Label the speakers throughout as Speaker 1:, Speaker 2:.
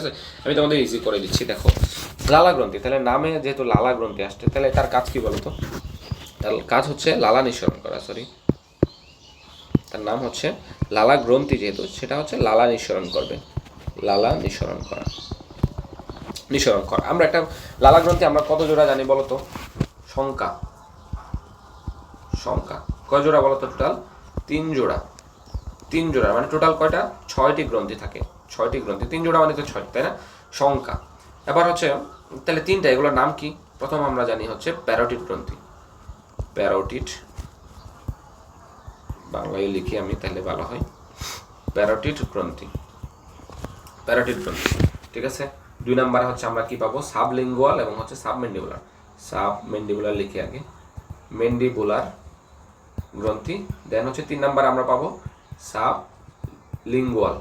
Speaker 1: আছে? আমি তোমাদের ইজি করে দিচ্ছি, দেখো। লালা গ্রন্থি, তাহলে নামে যেহেতু লালা গ্রন্থি আসছে, তাহলে তার কাজ কি বলতো? তার কাজ হচ্ছে লালা নিঃসরণ করা সরি তার নাম হচ্ছে লালা গ্রন্থি যেহেতু, সেটা হচ্ছে লালা নিঃসরণ করবে। লালা নিঃসরণ করা। নিঃসরণ করা। আমরা একটা লালা গ্রন্থি আমরা কত জোড়া জানি বলতো সংখ্যা। সংখ্যা। কয় জোড়া বলতো টোটাল তিন জোড়া। তিন জোড়া মানে টোটাল কয়টা? ছয়টি গ্রন্থি থাকে। ছয়টি গ্রন্থি তিন জোড়া মানে তো ছয় তাই না? সংখ্যা। এবার হচ্ছে, তাহলে তিনটা, এগুলোর নাম কি? প্রথম আমরা জানি হচ্ছে প্যারোটিড গ্রন্থি। প্যারোটিড, বাংলায় লিখি আমি, তাহলে ভালো হয়। প্যারোটিড গ্রন্থি। প্যারোটিড গ্রন্থি, ঠিক আছে? দুই নাম্বারে হচ্ছে আমরা কি পাবো? সাবলিঙ্গুয়াল এবং হচ্ছে সাবমেন্ডিবুলার। সাবমেন্ডিবুলার লিখি আগে। মেন্ডিবুলার গ্রন্থি, দেন হচ্ছে তিন নাম্বার আমরা পাবো সাব লিঙ্গুয়াল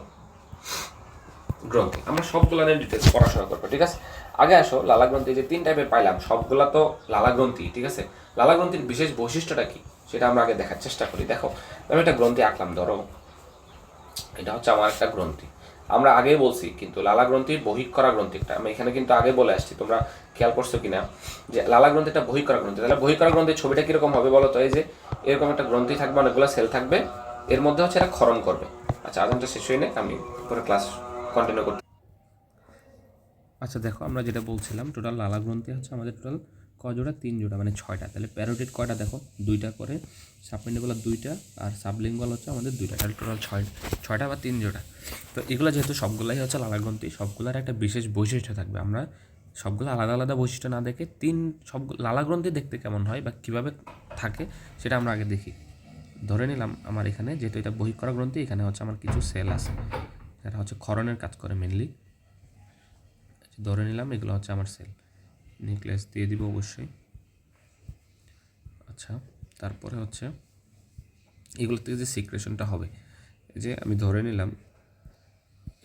Speaker 1: গ্রন্থি। আমরা সবগুলো নিয়ে ডিটেলস পড়াশোনা করব, ঠিক আছে? আগে আসো, লালা গ্রন্থি যে তিন টাইপের পাইলাম, সবগুলা তো লালা গ্রন্থি, ঠিক আছে? লালা গ্রন্থির বিশেষ বৈশিষ্ট্যটা কি? সেটা আমরা আগে দেখার চেষ্টা করি, দেখো। আমি একটা গ্রন্থি আঁকলাম, ধরো। এটা হচ্ছে আমার একটা গ্রন্থি। আমরা আগেই বলছি, কিন্তু লালা গ্রন্থির বহিঃকরা গ্রন্থিটা আমি এখানে কিন্তু আগে বলে আসছি, তোমরা খেয়াল করছ কিনা? যে লালা গ্রন্থিটা বহিঃকরা গ্রন্থি। তাহলে বহিঃকরা গ্রন্থির ছবিটা কীরকম হবে বলো তো? এই যে এরকম একটা গ্রন্থি থাকবে, অনেকগুলো সেল থাকবে। এর মধ্যে হচ্ছে এটা ক্ষরণ করবে। আচ্ছা আজানটা শেষ হয়ে নেই আমি পরে ক্লাস কন্টিনিউ করতে আচ্ছা দেখো, আমরা যেটা বলছিলাম টোটাল লালা গ্রন্থি হচ্ছে আমাদের টোটাল জোড়া, তিন জোড়া মানে ছয়টা। তাহলে প্যারোটিড কয়টা দেখো? দুইটা করে সাবমেন্ডিবুলার দুইটা, আর সাবলিঙ্গুয়াল হচ্ছে আমাদের দুইটা। তাহলে টোটাল ছয়, ছয়টা বা তিন জোড়া। তো এগুলো যেহেতু সবগুলাই হচ্ছে লালা গ্রন্থি, সবগুলোর একটা বিশেষ বৈশিষ্ট্য থাকবে। আমরা সবগুলো আলাদা আলাদা বৈশিষ্ট্য না দেখে তিন, সব লালা গ্রন্থি দেখতে কেমন হয় বা কীভাবে থাকে, সেটা আমরা আগে দেখি। ধরে নিলাম, আমার এখানে যেহেতু এটা বহিঃকরা গ্রন্থি, এখানে হচ্ছে আমার কিছু সেল আছে। এটা হচ্ছে ক্ষরণের কাজ করে মেনলি ধরে নিলাম এগুলো হচ্ছে আমার সেল নেকলেস দিয়ে দিব অবশ্যই। আচ্ছা তারপরে হচ্ছে এগুলো থেকে যে সিক্রেশনটা হবে, এই যে আমি ধরে নিলাম,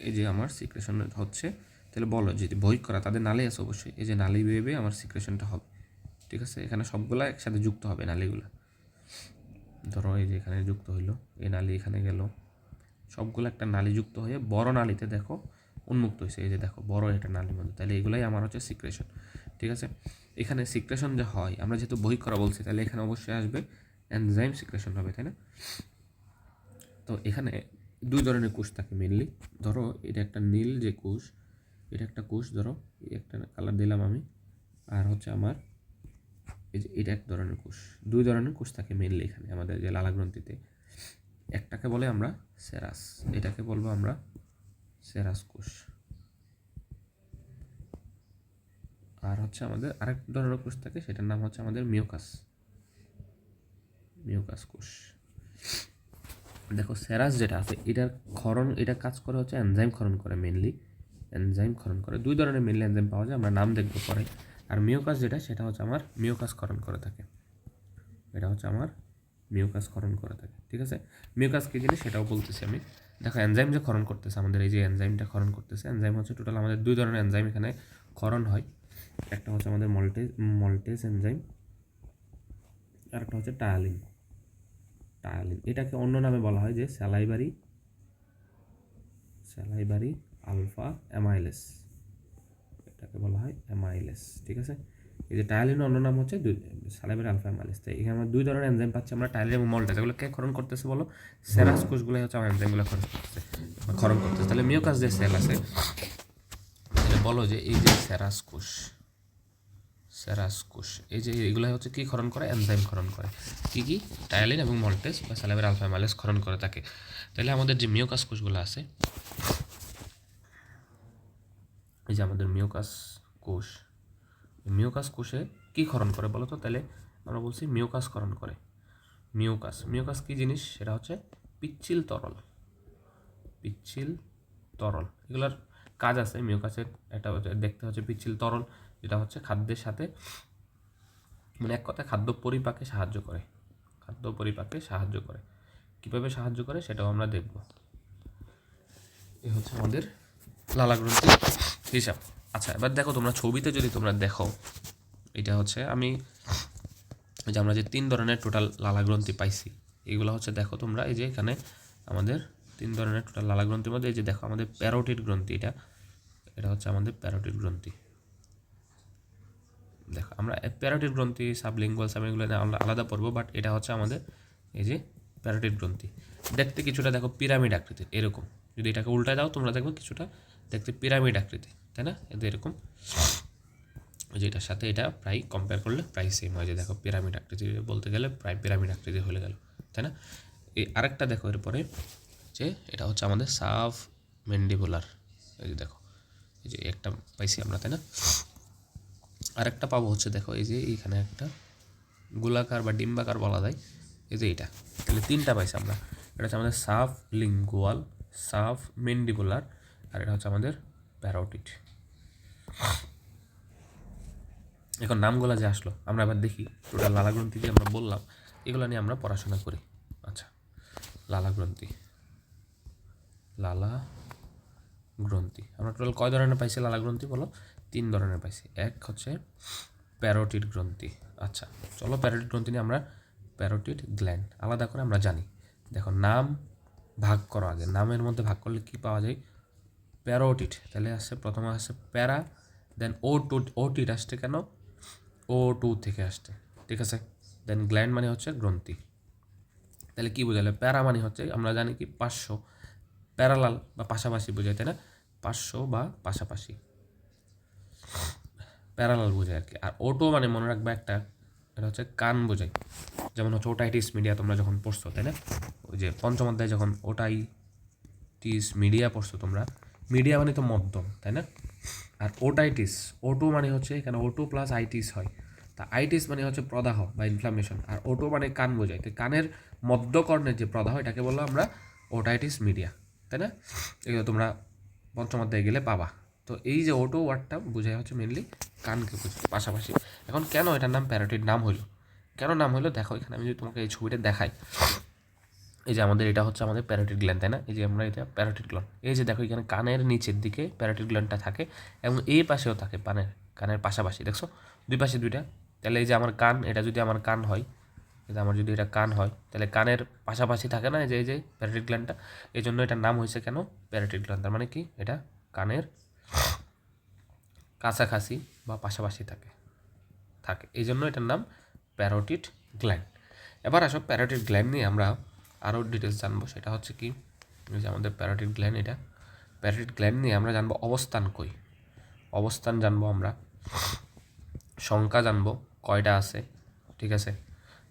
Speaker 1: এই যে আমার সিক্রেশন হচ্ছে, তাহলে বলো যদি বই করা, তাদের নালি আছে অবশ্যই। এই যে নালি বেয়ে আমার সিক্রেশনটা হবে, ঠিক আছে? এখানে সবগুলা একসাথে যুক্ত হবে নালিগুলো। ধরো এই যে এখানে যুক্ত হইল, এই নালি এখানে গেল। সবগুলো একটা নালি যুক্ত হয়ে বড় নালীতে দেখো উন্মুক্ত হয়েছে। এই যে দেখো বড় এটা নালির মধ্যে। তাহলে এগুলাই আমার হচ্ছে সিক্রেশন ঠিক আছে? এখানে সিক্রেশন যে হয়, আমরা যেহেতু বহি করা বলছি, তাহলে এখানে অবশ্যই আসবে এনজাইম সিক্রেশন হবে, তাই না? তো এখানে দুই ধরনের কোষ থাকে মেনলি ধরো, এটা একটা নীল যে কোষ, এটা একটা কোষ, ধরো, এই একটা কালার দিলাম আমি, আর হচ্ছে আমার এই যে এটা এক ধরনের কোষ। দুই ধরনের কোষ থাকে মেনলি এখানে আমাদের যে লালা গ্রন্থিতে একটাকে বলে আমরা সেরাস, এটাকে বলব আমরা সেরাস কোষ আর হচ্ছে আমাদের আরেক ধরনের কোষ থাকে, সেটার নাম হচ্ছে আমাদের মিওকাস মিওকাস কোষ। দেখো, সেরাস যেটা আছে, এটার ক্ষরণ, এটা কাজ করে হচ্ছে এনজাইম ক্ষরণ করে মেনলি এনজাইম ক্ষরণ করে, দুই ধরনের মেনলি এনজাইম পাওয়া যায়, আমরা নাম দেখব পরে। আর মিওকাস যেটা, সেটা হচ্ছে আমার মিওকাস ক্ষরণ করে থাকে। এটা হচ্ছে আমার মিওকাস ক্ষরণ করে থাকে, ঠিক আছে? মিওকাস কী জিনিস? সেটাও বলতেছি আমি। দেখো এনজাইম যে ক্ষরণ করতেছে, আমাদের এই যে এনজাইমটা ক্ষরণ করতেছে এনজাইম হচ্ছে টোটাল আমাদের দুই ধরনের এনজাইম এখানে ক্ষরণ হয়। একটা হচ্ছে আমাদের মল্টেজ মল্টেজ এনজাইম আর একটা হচ্ছে টায়ালিন টায়ালিন এটাকে অন্য নামে বলা হয় যে স্যালাইবারি স্যালাইবারি আলফা অ্যামাইলেস এটাকে বলা হয় অ্যামাইলেস ঠিক আছে? এই যে টায়ালিন অন্য নাম হচ্ছে দুই স্যালাইবারি আলফা অ্যামাইলেস তাই এখানে আমরা দুই ধরনের এনজাইম পাচ্ছি, আমরা টায়ালিন এবং মল্টেজ এগুলো কে ক্ষরণ করতেছে বলো? সেরাস কোষগুলো হচ্ছে আমার এনজাইমগুলো ক্ষরণ করতেছে খরণ করতেছে। তাহলে মিওকাস যে সেল আছে বলো যে এই যে সেরাস কোষ সেরাস কোষ, এই যে এগুলো হচ্ছে কি খরণ করে? এনজাইম খরণ করে। কি কি? টায়ালিন এবং মল্টেজ বা স্যালাইবার আলফা অ্যামাইলেস ক্ষরণ করে থাকে তাহলে আমাদের যে মিওকাস কোষগুলো আছে, এই যে আমাদের মিওকাস কোষ মিওকাস কোষে কি ক্ষরণ করে বলো তো তাহলে আমরা বলছি মিওকাস ক্ষরণ করে। মিওকাস মিওকাস কি জিনিস? সেটা হচ্ছে পিচ্ছিল তরল। পিচ্ছিল তরল। এগুলোর কাজ আছে মিওকাসের একটা দেখতে হচ্ছে পিচ্ছিল তরল, যেটা হচ্ছে খাদ্যের সাথে মানে এক কথায় খাদ্য পরিপাকে সাহায্য করে। খাদ্য পরিপাকে সাহায্য করে। কীভাবে সাহায্য করে সেটাও আমরা দেখব। এ হচ্ছে আমাদের লালা গ্রন্থির হিসাব। আচ্ছা এবার দেখো তোমরা ছবিতে যদি তোমরা দেখো, এটা হচ্ছে আমি যে আমরা যে তিন ধরনের টোটাল লালা গ্রন্থি পাইছি, এগুলো হচ্ছে দেখো তোমরা এই যে এখানে আমাদের তিন ধরনের টোটাল লালা গ্রন্থির মধ্যে এই যে দেখো আমাদের প্যারোটিড গ্রন্থি, এটা এটা হচ্ছে আমাদের প্যারোটিড গ্রন্থি। দেখো, আমরা প্যারোটিড গ্রন্থি সাবলিঙ্গুয়াল সাবলিঙ্গুয়াল আমরা আলাদা পড়ব বাট এটা হচ্ছে আমাদের এই যে প্যারোটিড গ্রন্থি। দেখতে কিছুটা দেখো পিরামিড আকৃতির, এরকম। যদি এটাকে উল্টায় দাও, তোমরা দেখবে কিছুটা দেখতে পিরামিড আকৃতি তাই না? এদের এরকম ওই যে এটার সাথে এটা প্রায় কম্পেয়ার করলে প্রায় সেম হয়। যে দেখো পিরামিড আকৃতি বলতে গেলে প্রায় পিরামিড আকৃতি হয়ে গেল, তাই না? এই আরেকটা দেখো এরপরে যে এটা হচ্ছে আমাদের সাফ মেন্ডিবুলার এই যে দেখো, এই যে একটা পাইছি আমরা, তাই না? আরেকটা পাবো হচ্ছে দেখো, এই যে এইখানে একটা গোলাকার বা ডিম্বাকার বলা যায়, এই যে এটা তাহলে তিনটা পাইছি আমরা। এটা হচ্ছে আমাদের সাফ লিঙ্গুয়াল সাফ মেন্ডিবুলার আর এটা হচ্ছে আমাদের প্যারোটিড এখন নামগুলো যে আসলো, আমরা এবার দেখি। টোটাল লালা গ্রন্থি যে আমরা বললাম, এগুলো নিয়ে আমরা পড়াশোনা করি। আচ্ছা লালা গ্রন্থি। লালা গ্রন্থি। আমরা টোটাল কয় ধরনের পাইছি লালা গ্রন্থি বলো? তিন ধরনের পাইছি। এক হচ্ছে প্যারোটিড গ্রন্থি। আচ্ছা চলো প্যারোটিড গ্রন্থি নিয়ে আমরা প্যারোটিড গ্ল্যান্ড আলাদা করে আমরা জানি। দেখো, নাম ভাগ করো আগে। নামের মধ্যে ভাগ করলে কি পাওয়া যায়? প্যারোটিড। তাহলে আসছে প্রথমে আসছে প্যারা দেন ও টু ও টিট আসছে কেন? ও টু থেকে আসছে। ঠিক আছে? দেন গ্ল্যান্ড মানে হচ্ছে গ্রন্থি। তাহলে কি বোঝালে? প্যারা মানে হচ্ছে, আমরা জানি কি পাঁচশো প্যারালাল বা পাশাপাশি বোঝায়, তাই না? পাঁচশো বা পাশাপাশি। প্যারালাল বোঝায় আর কি। আর ওটো মানে মনে রাখবে একটা, এটা হচ্ছে কান বোঝায়। যেমন হচ্ছে ওটাইটিস মিডিয়া তোমরা যখন পড়ছো, তাই না? ওই যে পঞ্চম অধ্যায় যখন ওটাইটিস মিডিয়া পড়ছো তোমরা, মিডিয়া মানে তো মধ্যম, তাই না? আর ওটাইটিস ওটো মানে হচ্ছে এখানে ওটো প্লাস আইটিস হয়। তা আইটিস মানে হচ্ছে প্রদাহ বা ইনফ্লামেশন আর ওটো মানে কান বোঝায়। তো কানের মধ্যকর্ণের যে প্রদাহ, এটাকে বলল আমরা ওটাইটিস মিডিয়া তাই না? এগুলো তোমরা পঞ্চম গেলে পাবা। তো এই যে ওটো ওয়ার্ডটা বোঝায় হচ্ছে মেনলি কানকে পাশাপাশি। এখন কেন এটার নাম প্যারোটিড নাম হলো কেন নাম হলো দেখো এখানে আমি যদি তোমাকে এই ছবিটা দেখাই। এই যে আমাদের এটা হচ্ছে আমাদের প্যারোটিড গ্ল্যান্ড তাই না? এই যে আমরা এটা প্যারোটিড গ্ল্যান্ড এই যে দেখো এখানে কানের নিচের দিকে প্যারোটিড গ্ল্যান্ডটা থাকে এবং এই পাশেও থাকে পানের, কানের পাশাপাশি, দেখছ? দুই পাশে দুইটা। তাহলে এই যে আমার কান, এটা যদি আমার কান হয় যে আমার যদি এটা কান হয়, তাহলে কানের পাশাপাশি থাকে না এই যে এই যে প্যারোটিড গ্ল্যান্ডটা এই জন্য এটার নাম হয়েছে কেন প্যারোটিড গ্ল্যান্ড তার মানে কি? এটা কানের কাছাকাছি বা পাশাপাশি থাকে থাকে। এই জন্য এটার নাম প্যারোটিড গ্ল্যান্ড এবার আসো প্যারোটিড গ্ল্যান্ড নিয়ে আমরা আরও ডিটেলস জানব। সেটা হচ্ছে কি যে আমাদের প্যারোটিড গ্ল্যান্ড এটা প্যারোটিড গ্ল্যান্ড নিয়ে আমরা জানব অবস্থান কই। অবস্থান জানব আমরা, সংখ্যা জানব, কয়টা আছে, ঠিক আছে?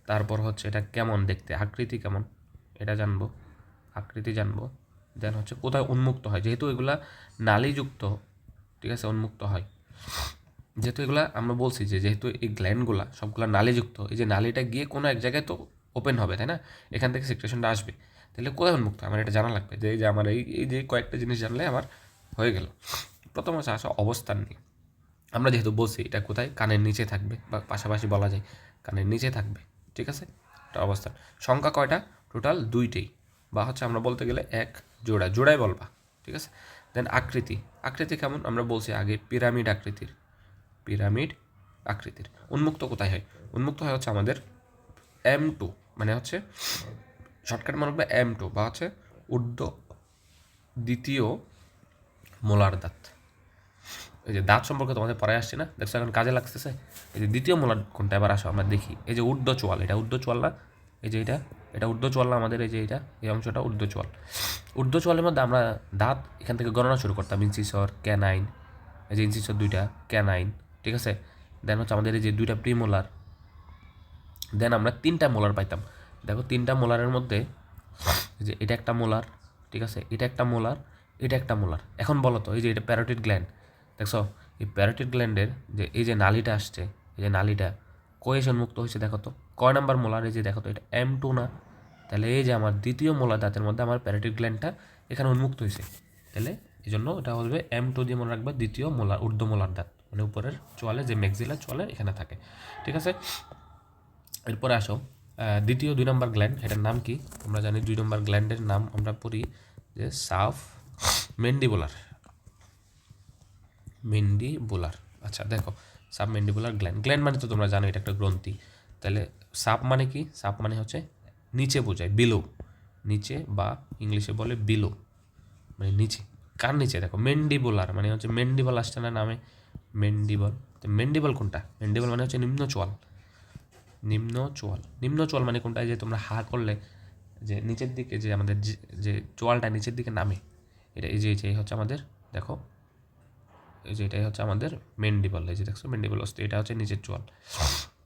Speaker 1: তারপর হচ্ছে এটা কেমন দেখতে, আকৃতি কেমন, এটা জানব, আকৃতি জানব দেন হচ্ছে কোথায় উন্মুক্ত হয়। যেহেতু এগুলা নালীযুক্ত, ঠিক আছে, উন্মুক্ত হয়। যেহেতু এগুলা আমরা বলছি যে, যেহেতু এই গ্ল্যান্ডগুলা সবগুলা নালীযুক্ত, এই যে নালীটা গিয়ে কোনো এক জায়গায় তো ওপেন হবে, তাই না? এখান থেকে সিক্রেশনটা আসবে। তাহলে কোথায় উন্মুক্ত? আমার এটা জানা লাগবে। যে আমার এই এই যে কয়েকটা জিনিস জানলে আমার হয়ে গেল। প্রথম হচ্ছে আসা অবস্থান নিয়ে। আমরা যেহেতু বলছি, এটা কোথায়? কানের নিচে থাকবে বা পাশাপাশি বলা যায়, কানের নিচে থাকবে। ঠিক আছে? এটা অবস্থান। সংখ্যা কয়টা? টোটাল দুইটাই। বা হচ্ছে আমরা বলতে গেলে এক জোড়া। জোড়াই বলবা। ঠিক আছে? দেন আকৃতি। আকৃতি কেমন? আমরা বলছি আগে পিরামিড আকৃতির। পিরামিড আকৃতির। উন্মুক্ত কোথায় হয়? উন্মুক্ত হয় হচ্ছে আমাদের এম টু মানে হচ্ছে শর্টকাট মনে রাখবে এম টু বা হচ্ছে ঊর্ধ্ব দ্বিতীয় মোলার দাঁত। এই যে দাঁত সম্পর্কে তোমাদের পরে আসছে না। দেখছ এখন কাজে লাগতেছে। এই যে দ্বিতীয় মোলার কোনটা, এবার আসো আমরা দেখি। এই যে ঊর্ধ্ব চোয়াল, এটা ঊর্ধ্ব চোয়াল না? এই যে এটা এটা ঊর্ধ্ব চোয়াল না আমাদের? এই যে এটা, এই অংশটা ঊর্ধ্ব চোয়াল। ঊর্ধ্ব চোয়ালের মধ্যে আমরা দাঁত এখান থেকে গণনা শুরু করতাম, ইঞ্চিসর, ক্যানাইন, এই যে ইঞ্চিসর দুইটা, ক্যানাইন, ঠিক আছে? দেন হচ্ছে আমাদের এই যে দুইটা প্রিমোলার দেন আমরা তিনটা মোলার পাইতাম। দেখো তিনটা মোলারের মধ্যে যে এটা একটা মোলার, ঠিক আছে? এটা একটা মোলার, এটা একটা মোলার। এখন বলো তো, এই যে এটা প্যারোটিড গ্ল্যান্ড দেখছ? এই প্যারোটিড গ্ল্যান্ডের যে, এই যে নালিটা আসছে, এই যে নালিটা কয়ে মুক্ত হয়েছে, দেখো তো? কয় নাম্বার মোলার? এই যে দেখো তো, এটা এম টু না? তাহলে এই যে আমার দ্বিতীয় মোলার দাঁতের মধ্যে আমার প্যারোটিড গ্ল্যান্ডটা এখানে উন্মুক্ত হয়েছে। তাহলে এই জন্য এটা হবে এম টু দিয়ে মনে রাখবে দ্বিতীয় মোলার, ঊর্ধ্ব মোলার দাঁত। মানে উপরের চোয়ালে, যে ম্যাক্সিলা চোয়ালে এখানে থাকে। ঠিক আছে? এরপরে আসো দ্বিতীয় দুই নম্বর গ্ল্যান্ড এটার নাম কি? আমরা জানি দুই নম্বর গ্ল্যান্ডের নাম আমরা পড়ি যে সাফ মেন্ডিবুলার মেন্ডিবুলার আচ্ছা দেখো সাব মেন্ডিবুলার গ্ল্যান্ড গ্ল্যান্ড মানে তো তোমরা জানো এটা একটা গ্রন্থি। তাহলে সাপ মানে কি? সাপ মানে হচ্ছে নিচে বোঝায় বিলো নিচে বা ইংলিশে বলে বিলো মানে নিচে।
Speaker 2: কার নিচে? দেখো মেন্ডিবুলার মানে হচ্ছে মেন্ডিবল আসছে না নামে? মেন্ডিবল তো মেন্ডিবল কোনটা? মেন্ডিবল মানে হচ্ছে নিম্ন চোয়াল নিম্ন চোয়াল। নিম্ন চোয়াল মানে কোনটা? যে তোমরা হা করলে যে নিচের দিকে যে আমাদের যে- চোয়ালটা নিচের দিকে নামে, এটা এই যে, এই হচ্ছে আমাদের, দেখো, এই যে, এটাই হচ্ছে আমাদের মেন্ডিবল এই যে দেখছ মেন্ডিবল অস্তি, এটা হচ্ছে নিচের চোয়াল।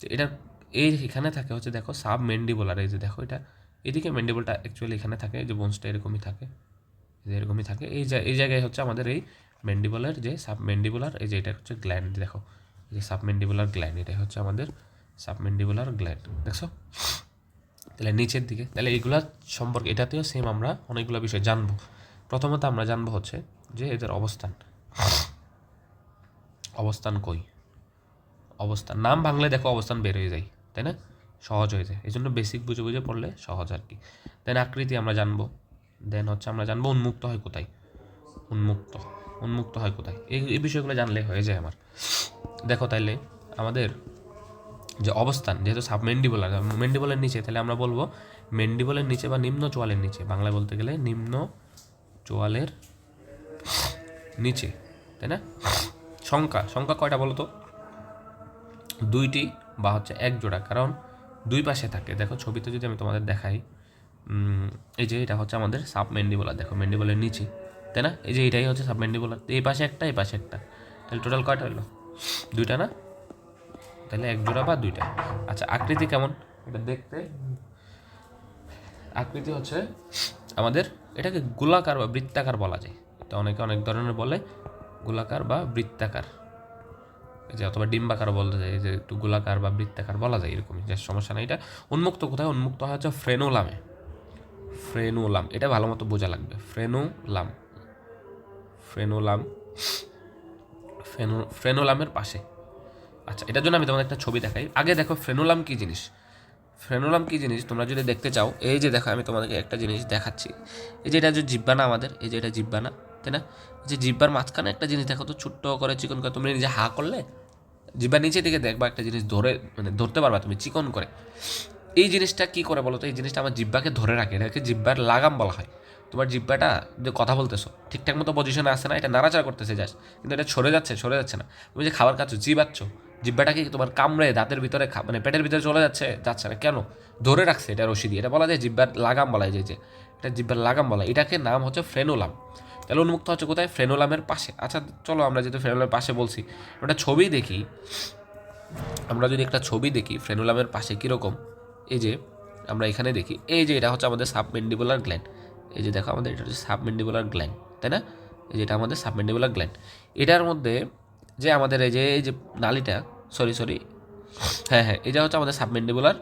Speaker 2: তো এটা এই এখানে থাকে হচ্ছে দেখো সাব মেন্ডিবুলার এই যে দেখো এটা, এদিকে মেন্ডিবলটা অ্যাকচুয়ালি এখানে থাকে যে বোনসটা এরকমই থাকে এরকমই থাকে, এই এই জায়গায় হচ্ছে আমাদের এই মেন্ডিবলের যে সাব মেন্ডিবুলার এই যে এটা হচ্ছে গ্ল্যান্ড দেখো, এই যে সাব মেন্ডিবুলার গ্ল্যান্ড এটাই হচ্ছে আমাদের সাব মেন্ডিবুলার গ্ল্যান্ড দেখছ? তাহলে নিচের দিকে, তাহলে এইগুলা সম্পর্কে এটাতেও সেম আমরা অনেকগুলো বিষয় জানব। প্রথমত আমরা জানব হচ্ছে যে এদের অবস্থান। অবস্থান কই? অবস্থান, নাম ভাঙলে দেখো অবস্থান বের হয়ে যায়, তাই না? সহজ হয়ে যায় এই জন্য বেসিক বুঝে বুঝে পড়লে সহজ আর কি। দেন আকৃতি আমরা জানব দেন হচ্ছে আমরা জানব উন্মুক্ত হয় কোথায়? উন্মুক্ত উন্মুক্ত হয় কোথায়? এই এই বিষয়গুলো জানলে হয়ে যায় আমার। দেখো তাইলে আমাদের যে অবস্থান, যেহেতু সাব সাবমেন্ডিবলার মেন্ডিবলের নিচে, তাহলে আমরা বলব মেন্ডিবলের নিচে বা নিম্ন চোয়ালের নিচে। বাংলায় বলতে গেলে নিম্ন চোয়ালের নিচে, তাই না? সংখ্যা সংখ্যা কয়টা বলো তো? দুইটি বা হচ্ছে এক জোড়া, কারণ দুই পাশে থাকে। দেখো ছবিতে যদি আমি তোমাদের দেখাই এই যে এটা হচ্ছে আমাদের সাব মেন্ডিবলার দেখো মেন্ডিবলের নিচে, তাই না? এই যে এটাই হচ্ছে সাব মেন্ডিবলার এই পাশে একটা, এই পাশে একটা। তাহলে টোটাল কয়টা হলো? দুইটা না? তাহলে এক জোড়া বা দুইটা? আচ্ছা আকৃতি কেমন? এটা দেখতে? আকৃতি হচ্ছে আমাদের, এটাকে গোলাকার বা বৃত্তাকার বলা যায়। এটা অনেকে অনেক ধরনের বলে, গোলাকার বা বৃত্তাকার। যে অথবা ডিম্বাকার বলতে যায় যে একটু গোলাকার বা বৃত্তাকার বলা যায় এরকমই যে সমস্যা নেই। এটা উন্মুক্ত কোথায়? উন্মুক্ত হয় হচ্ছে ফ্রেনোলামে। ফ্রেনোলাম, এটা ভালো মতো বোঝা লাগবে। ফ্রেনোলাম। ফ্রেনোলাম। ফ্রেনো ফ্রেনোলামের পাশে। আচ্ছা এটার জন্য আমি তোমাদের একটা ছবি দেখাই। আগে দেখো ফ্রেনোলাম কী জিনিস? ফ্রেনোলাম কী জিনিস? তোমরা যদি দেখতে চাও, এই যে দেখো, আমি তোমাদেরকে একটা জিনিস দেখাচ্ছি। এই যে এটা যে জিব্বানা আমাদের? এই যে এটা জিব্বা না, তাই না? যে জিব্বার মাঝখানে একটা জিনিস দেখো তো, ছোট্ট করে চিকন করে। তুমি নিজে হা করলে জিব্বার নিচে দিকে দেখবা একটা জিনিস ধরে মানে ধরতে পারবা তুমি চিকন করে। এই জিনিসটা কি করে বলো তো? এই জিনিসটা আমার জিব্বাকে ধরে রাখে। এটাকে জিব্বার লাগাম বলা হয়। তোমার জিব্বাটা যে কথা বলতেছো, ঠিকঠাক মতো পজিশনে আসে না, এটা নাড়াচাড়া করতেছে যাস কিন্তু এটা সরে যাচ্ছে সরে যাচ্ছে না। তুমি যে খাবার খাচ্ছ জিবাচ্ছ জিব্বাটা কি তোমার কামড়ে দাঁতের ভিতরে মানে পেটের ভিতরে চলে যাচ্ছে? যাচ্ছে না। কেন? ধরে রাখছে এটা রশি দিয়ে। এটা বলা যায় জিব্বার লাগাম বলা যায় যে। এটা জিব্বার লাগাম বলা এটাকে নাম হচ্ছে ফ্রেনোলাম। তাহলে উন্মুক্ত হচ্ছে কোথায়? ফ্রেনোলামের পাশে। আচ্ছা চলো আমরা যেহেতু ফ্রেনোলামের পাশে বলছি ওটা ছবি দেখি। আমরা যদি একটা ছবি দেখি, ফ্রেনোলামের পাশে কীরকম? এই যে, আমরা এখানে দেখি। এই যে, এটা হচ্ছে আমাদের সাবমেন্ডিবুলার গ্ল্যান্ড। এই যে, দেখো আমাদের, এটা হচ্ছে সাবমেন্ডিবুলার গ্ল্যান্ড, তাই না? এই যে, এটা আমাদের সাবমেন্ডিবুলার গ্ল্যান্ড। এটার মধ্যে যে আমাদের এই যে এই যে নালিটা সরি সরি হ্যাঁ হ্যাঁ এটা হচ্ছে আমাদের সাবমেন্ডিবুলার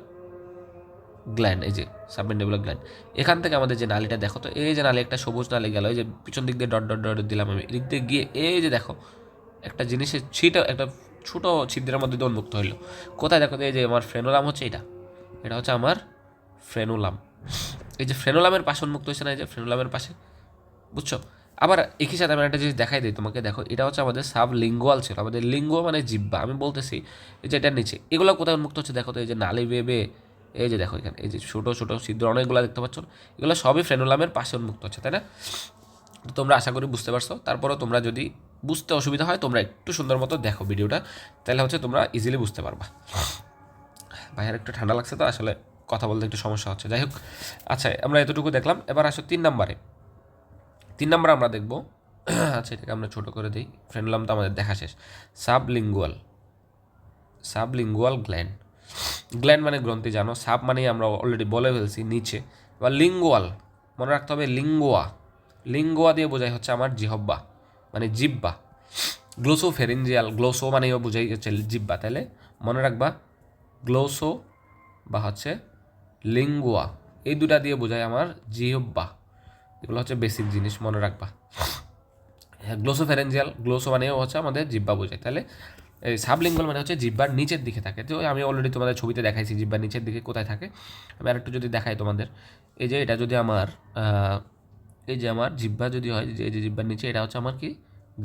Speaker 2: গ্ল্যান্ড এই যে সাবমেন্ডিবুলার গ্ল্যান্ড এখান থেকে আমাদের যে নালিটা দেখো তো, এই যে নালি, একটা সবুজ নালি গেল, এই যে পিছন দিক দিয়ে ডট ডট ডট দিলাম আমি, এদিক দিয়ে গিয়ে এই যে দেখো, একটা জিনিসের ছিট, একটা ছোট ছিদ্রের মধ্যে উন্মুক্ত হইল। কোথায় দেখো এই যে আমার ফ্রেনোলাম হচ্ছে এটা এটা হচ্ছে আমার ফ্রেনোলাম। এই যে ফ্রেনোলামের পাশে উন্মুক্ত হয়েছে না, এই যে ফ্রেনোলামের পাশে, বুঝছ? আবার একই সাথে আমি একটা জিনিস দেখাই দিই তোমাকে। দেখো, এটা হচ্ছে আমাদের সাব লিঙ্গুয়াল ছিল, আমাদের লিঙ্গ মানে জিব্বা আমি বলতেছি যে এটার নিচে। এগুলো কোথায় উন্মুক্ত হচ্ছে দেখো তো, এই যে নালি বেবে, এই যে দেখো এখানে, এই যে ছোটো ছোটো ছিদ্র অনেকগুলো দেখতে পাচ্ছ। এগুলো সবই ফ্রেনোলামের পাশে উন্মুক্ত হচ্ছে, তাই না? তো তোমরা আশা করি বুঝতে পারছ। তারপরও তোমরা যদি বুঝতে অসুবিধা হয়, তোমরা একটু সুন্দর মতো দেখো ভিডিওটা, তাহলে হচ্ছে তোমরা ইজিলি বুঝতে পারবা। ভাইয়ার একটু ঠান্ডা লাগছে তো, আসলে কথা বলতে একটু সমস্যা হচ্ছে। যাই হোক আচ্ছা আমরা এতটুকু দেখলাম। এবার আসো তিন নাম্বারে। তিন নাম্বার আমরা দেখব। আচ্ছা এটাকে আমরা ছোটো করে দিই। ফ্রেন্ডলাম তো আমাদের দেখা শেষ। সাবলিঙ্গুয়াল। Sublingual gland. গ্ল্যান্ড মানে গ্রন্থি, জানো? সাব মানে আমরা অলরেডি বলে ফেলছি, নিচে। বা লিঙ্গুয়াল, মনে রাখতে হবে লিঙ্গুয়া। লিঙ্গুয়া দিয়ে বোঝাই হচ্ছে আমার জিহব্বা মানে জিব্বা গ্লোসো ফেরেঞ্জিয়াল গ্লোসো মানেও বোঝাই হচ্ছে জিব্বা তাহলে মনে রাখবা, গ্লোসো বা হচ্ছে লিঙ্গুয়া। এই দুটা দিয়ে বোঝায় আমার জিহব্বা এগুলো হচ্ছে বেসিক জিনিস, মনে রাখবা। হ্যাঁ গ্লোসো গ্লোসোফেরেঞ্জিয়াল গ্লোসো মানেও হচ্ছে আমাদের জিব্বা বোঝায়। তাহলে, এই সাবলিঙ্গুয়াল মানে হচ্ছে জিব্বার নিচের দিকে থাকে। তো আমি অলরেডি তোমাদের ছবিতে দেখাইছি জিব্বার নিচের দিকে কোথায় থাকে। আমি আরেকটু যদি দেখাই তোমাদের, এই যে এটা যদি আমার এই যে আমার জিব্বা যদি হয়, যে, এই যে জিব্বার নিচে, এটা হচ্ছে আমার কি?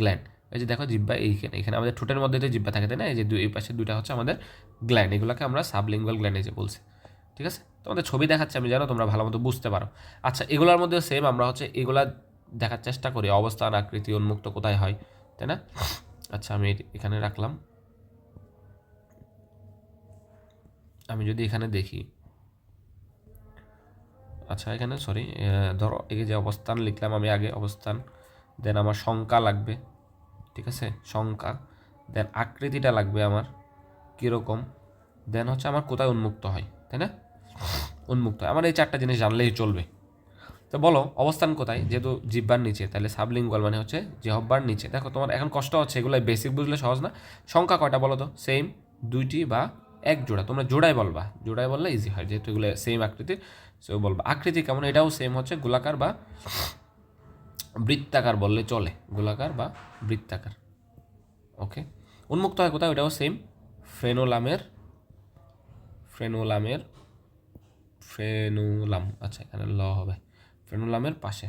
Speaker 2: গ্ল্যান্ড এই যে দেখো জিব্বা এইখানে, এখানে আমাদের ঠোঁটের মধ্যে যে জিব্বা থাকে, তাই না? এই যে দুই, এই পাশে দুইটা হচ্ছে আমাদের গ্ল্যান্ড এগুলোকে আমরা সাবলিঙ্গুয়াল গ্ল্যান্ড এই যে বলছি। ঠিক আছে? তোমাদের ছবি দেখাচ্ছে আমি, জানো? তোমরা ভালো মতো বুঝতে পারো। আচ্ছা এগুলোর মধ্যে সেম আমরা হচ্ছে এগুলা দেখার চেষ্টা করি, অবস্থান, আকৃতি, উন্মুক্ত কোথায় হয়, তাই না? আচ্ছা আমি এখানে রাখলাম। আমি যদি এখানে দেখি। আচ্ছা এখানে সরি ধরো, এই যে অবস্থান লিখলাম আমি আগে, অবস্থান দেন আমার সংখ্যা লাগবে, ঠিক আছে? সংখ্যা দেন আকৃতিটা লাগবে আমার, কীরকম? দেন হচ্ছে আমার কোথায় উন্মুক্ত হয়, তাই না? উন্মুক্ত হয়। আমার এই চারটা জিনিস জানলেই চলবে। তো বলো, অবস্থান কোথায়? যেহেতু জিব্বার নিচে, তাহলে সাবলিঙ্গুয়াল মানে হচ্ছে জিহব্বার নিচে। দেখো, তোমার এখন কষ্ট হচ্ছে এগুলো বেসিক বুঝলে সহজ না। সংখ্যা কয়টা বলো তো? সেম দুইটি বা এক জোড়া। তোমরা জোড়াই বলবা। জোড়াই বললে ইজি হয়, যেহেতু এগুলো সেম আকৃতির সেও বলবা। আকৃতি কেমন? এটাও সেম হচ্ছে, গোলাকার বা বৃত্তাকার বললে চলে। গোলাকার বা বৃত্তাকার। ওকে উন্মুক্ত হয় কোথাও এটাও সেম ফ্রেনোলামের ফ্রেনোলামের ফ্রেনুলাম আচ্ছা এখানে ল হবে। ফ্রেনুলামের পাশে।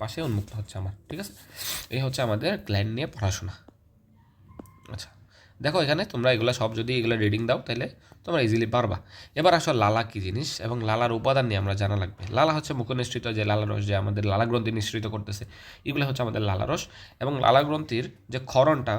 Speaker 2: পাশে উন্মুক্ত হচ্ছে আমার, ঠিক আছে? এই হচ্ছে আমাদের গ্ল্যান্ড নিয়ে পড়াশোনা। আচ্ছা দেখো এখানে তোমরা এগুলো সব যদি এগুলো রিডিং দাও, তাহলে তোমরা ইজিলি পারবা। এবার আসো লালা কী জিনিস এবং লালার উপাদান নিয়ে আমরা জানা লাগবে। লালা হচ্ছে মুখ নিঃসৃত যে লালা রস যে আমাদের লালা গ্রন্থি নিঃসৃত করতেছে, এগুলো হচ্ছে আমাদের লালা রস এবং লালা গ্রন্থির যে ক্ষরণটা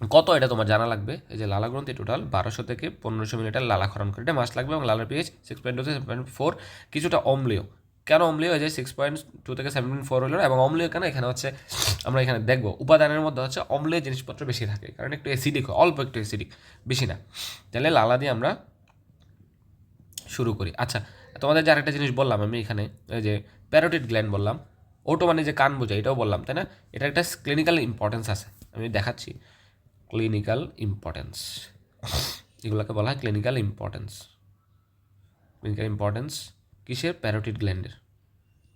Speaker 2: কত এটা তোমার জানা লাগবে? এই যে লালা গ্রন্থি টোটাল বারোশো থেকে পনেরোশো মিলিটার লালা ক্ষরণ করে। এটা মাস লাগবে এবং লালার pH six point two seven point four কিছুটা অম্লীয়। কেন অম্লীয়? এই যে সিক্স পয়েন্ট টু থেকে সেভেন পয়েন্ট ফোর হলো এবং অম্লীয় কেন? এখানে হচ্ছে, আমরা এখানে দেখব। উপাদানের মধ্যে হচ্ছে অম্লীয় জিনিসপত্র বেশি থাকে, কারণ একটু অ্যাসিডিক হয়, অল্প একটু অ্যাসিডিক বেশি না। তাহলে লালা দিয়ে আমরা শুরু করি। আচ্ছা তোমাদের যে আরেকটা জিনিস বললাম আমি এখানে, এই যে প্যারোটিড গ্ল্যান্ড বললাম, ওটো মানে যে কান বোঝায়, এটাও বললাম, তাই না? এটা একটা ক্লিনিক্যাল ইম্পর্টেন্স আছে, আমি দেখাচ্ছি। ক্লিনিক্যাল ইম্পর্টেন্স এগুলোকে বলা হয় ক্লিনিক্যাল ইম্পর্টেন্স ক্লিনিক্যাল ইম্পর্টেন্স কিসের? প্যারোটিড গ্ল্যান্ডের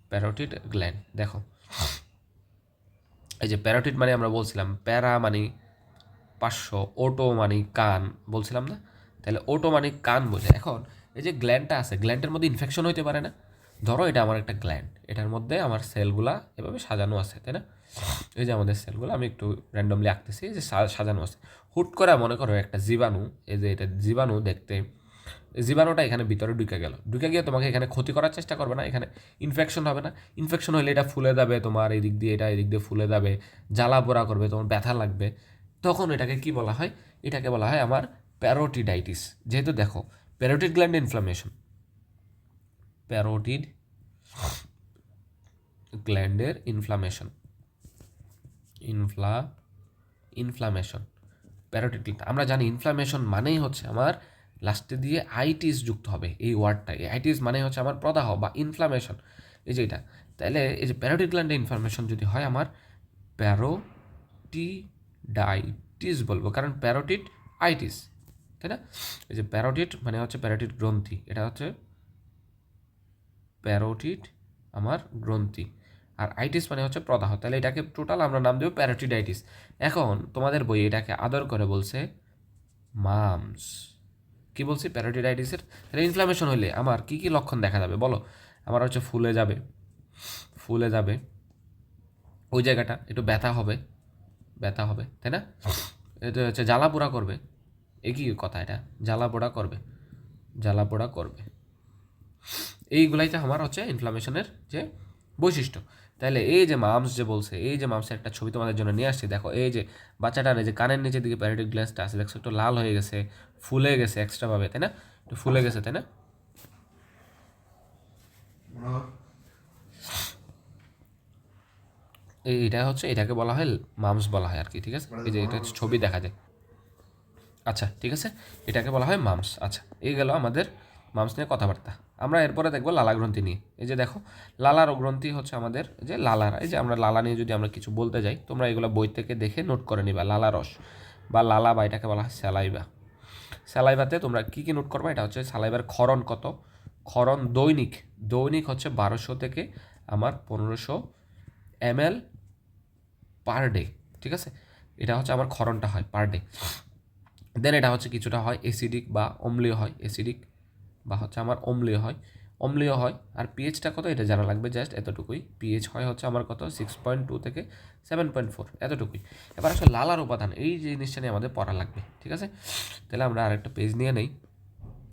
Speaker 2: প্যারোটিড গ্ল্যান্ড দেখো। এই যে প্যারোটিড মানে আমরা বলছিলাম, প্যারা মানে পাঁচশো ওটো মানে কান, বলছিলাম না? তাহলে ওটো মানে কান বোঝায় এখন এই যে গ্ল্যান্ডটা আছে গ্ল্যান্ডের মধ্যে ইনফেকশন হইতে পারে না। ধরো এটা আমার একটা গ্ল্যান্ড এটার মধ্যে আমার সেলগুলা এভাবে সাজানো আছে, তাই না? এই যে আমাদের সেলগুলো আমি একটু র্যান্ডমলি আঁকতেছি যে সাজানো আছে। হুট করে মনে করো একটা জীবাণু, এই যে এটা জীবাণু দেখতে জীবাণুটা এখানে ভিতরে ঢুকে গেল। ঢুকে গিয়ে তোমাকে এখানে ক্ষতি করার চেষ্টা করবে না, এখানে ইনফেকশন হবে না। ইনফেকশন হলে এটা ফুলে যাবে তোমার এই দিক দিয়ে এটা এই দিক দিয়ে ফুলে যাবে, জ্বালা পোড়া করবে, তোমার ব্যথা লাগবে। তখন এটাকে কি বলা হয়? এটাকে বলা হয় আমার প্যারোটিডাইটিস যেহেতু দেখো প্যারোটিড গ্ল্যান্ড ইনফ্লামেশন প্যারোটিড গ্ল্যান্ডের ইনফ্লামেশন ইনফ্লা, ইনফ্লামেশন প্যারোটিড গ্ল্যান্ড আমরা জানি ইনফ্লামেশন মানেই হচ্ছে আমার লাস্টে দিয়ে আইটিস যুক্ত হবে এই ওয়ার্ডটা। আইটিস মানে হচ্ছে আমার প্রদাহ বা ইনফ্লামেশন এই যে এটা। তাহলে এই যে প্যারোটিড ইনফ্লামেশন যদি হয় আমার প্যারোটিডাইটিস বলব, কারণ প্যারোটিড আইটিস তাই না? এই যে প্যারোটিড মানে হচ্ছে প্যারোটিড গ্রন্থি, এটা হচ্ছে প্যারোটিড আমার গ্রন্থি। আর আইটিস মানে হচ্ছে প্রদাহ। তাহলে এটাকে টোটাল আমরা নাম দেবো প্যারাটিডাইটিস এখন তোমাদের বই এটাকে আদর করে বলছে মামস কি বলছি প্যারাটিডাইটিসের তাহলে ইনফ্লামেশন হলে আমার কি কি লক্ষণ দেখা যাবে বলো? আমার হচ্ছে ফুলে যাবে ফুলে যাবে। ওই জায়গাটা একটু ব্যথা হবে ব্যথা হবে, তাই না? এটা হচ্ছে জ্বালা পোড়া করবে। এ কি কথা এটা? জ্বালা পোড়া করবে, জ্বালা পোড়া করবে। এইগুলাই তো আমার হচ্ছে ইনফ্লামেশনের যে বৈশিষ্ট্য। তাহলে এই যে মামস যে বলছে, এই যে মামসের একটা ছবি তোমাদের জন্য নিয়ে আসছি, দেখো, এই যে বাচ্চাটার যে কানের নিচের দিকে প্যারেটিক গ্লাসটা আছে, দেখছ, একটু লাল হয়ে গেছে, ফুলে গেছে এক্সট্রাভাবে তাই না? একটু ফুলে গেছে, তাই না? এটা হচ্ছে, এটাকে বলা হয় মামস বলা হয় আর কি ঠিক আছে? এই যে এটা ছবি দেখা যায়। আচ্ছা ঠিক আছে? এটাকে বলা হয় মামস আচ্ছা এই গেল আমাদের মামস নিয়ে কথাবার্তা। আমরা এরপরে দেখব লালা গ্রন্থি নিয়ে। এই যে দেখো, লালার গ্রন্থি হচ্ছে আমাদের যে লালার। এই যে আমরা লালা নিয়ে যদি আমরা কিছু বলতে যাই, তোমরা এগুলো বই থেকে দেখে নোট করে নিবা, লালা রস বা লালা বা এটাকে বলা হয় স্যালাইবা। স্যালাইভাতে তোমরা কী কী নোট করবা? এটা হচ্ছে স্যালাইবার ক্ষরণ কত? ক্ষরণ দৈনিক। দৈনিক হচ্ছে বারোশো থেকে আমার পনেরোশো এম এল পার ডে, ঠিক আছে? এটা হচ্ছে আমার ক্ষরণটা হয় পার ডে। দেন এটা হচ্ছে কিছুটা হয় অ্যাসিডিক বা অম্লীয় হয় অ্যাসিডিক বা হচ্ছে আমার অম্লীয় হয় অম্লীয় হয়। আর পিএইচটা কত? এটা জানা লাগবে জাস্ট এতটুকুই। পিএইচ হয় হচ্ছে আমার কত? সিক্স পয়েন্ট টু থেকে সেভেন পয়েন্ট ফোর এতটুকুই। এবার আসলে লালার উপাদান, এই জিনিসটা নিয়ে আমাদের পড়া লাগবে, ঠিক আছে? তাহলে আমরা আরেকটা পেজ নিয়ে নেই।